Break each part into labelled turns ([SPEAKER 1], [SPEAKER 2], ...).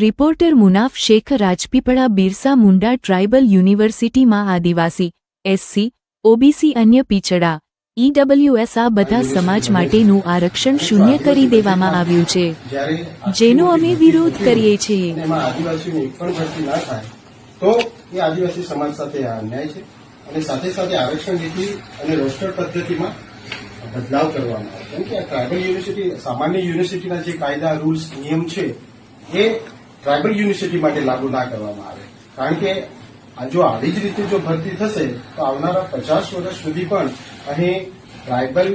[SPEAKER 1] Reporter Munaf Shaikh Rajpipla Birsa Munda tribal યુનિવર્સિટીમાં આદિવાસી SC OBC અન્ય પીછડા ઈડબ્લ્યુએસ આ બધા સમાજ માટેનું આરક્ષણ શૂન્ય કરી દેવામાં આવ્યું છે. જેનો અમે વિરોધ કરીએ છીએ.
[SPEAKER 2] તો એ આદિવાસી સમાજ સાથે અન્યાય છે અને સાથે સાથે આરક્ષણ નીતિ અને રોસ્ટર પદ્ધતિમાં બદલાવ કરવામાં આવે. કેમ કે આ ટ્રાઇબલ યુનિવર્સિટી સામાન્ય યુનિવર્સિટીના જે કાયદા રૂલ્સ નિયમ છે એ ટ્રાઇબલ યુનિવર્સિટી માટે લાગુ ના કરવામાં આવે. કારણ કે જો આવી જ રીતે જો ભરતી થશે, તો આવનારા પચાસ વર્ષ સુધી પણ અહીં ટ્રાઇબલ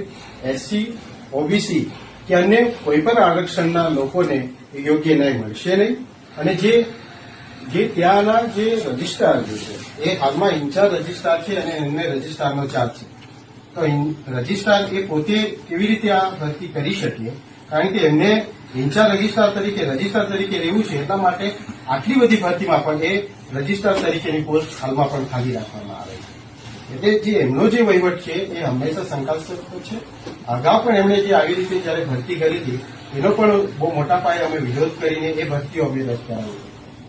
[SPEAKER 2] એસસી ઓબીસી કે અન્ય કોઈ પણ આરક્ષણના લોકોને યોગ્ય ન્યાય મળશે નહીં. અને જે જે ત્યાંના જે રજિસ્ટ્રાર છે, એ હાલમાં ઇન્ચાર્જ રજિસ્ટ્રાર છે અને એમને રજિસ્ટ્રારનો ચાર્જ છે. તો રજિસ્ટ્રાર એ પોતે કેવી રીતે આ ભરતી કરી શકીએ કારણ કે એમને ઇન્ચાર્જ રજિસ્ટ્રાર તરીકે રજિસ્ટ્રાર તરીકે રહેવું છે એટલા માટે આટલી બધી ભરતીમાં પણ એ રજિસ્ટ્રાર તરીકેની પોસ્ટ હાલમાં પણ ખાલી રાખવામાં આવે છે. એટલે જે એમનો જે વહીવટ છે એ હંમેશા શંકાસ્પદ છે. અગાઉ પણ એમણે જે આવી રીતે જયારે ભરતી કરી હતી, એનો પણ બહુ મોટા પાયે અમે વિરોધ કરીને એ ભરતીઓ અમે રદ કરાવી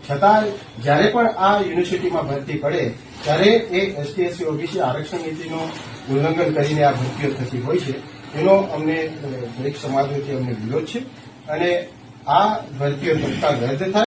[SPEAKER 2] છતાં જ્યારે પણ આ યુનિવર્સિટીમાં ભરતી પડે, ત્યારે એ એસટીએસસી, ઓબીસી આરક્ષણ નીતિનું ઉલ્લંઘન કરીને આ ભરતીઓ થતી હોય છે. એનો અમને દરેક દરેક સમાજોથી અમને વિરોધ છે અને આ ભરતીઓ તત્કાળ રદ થાય.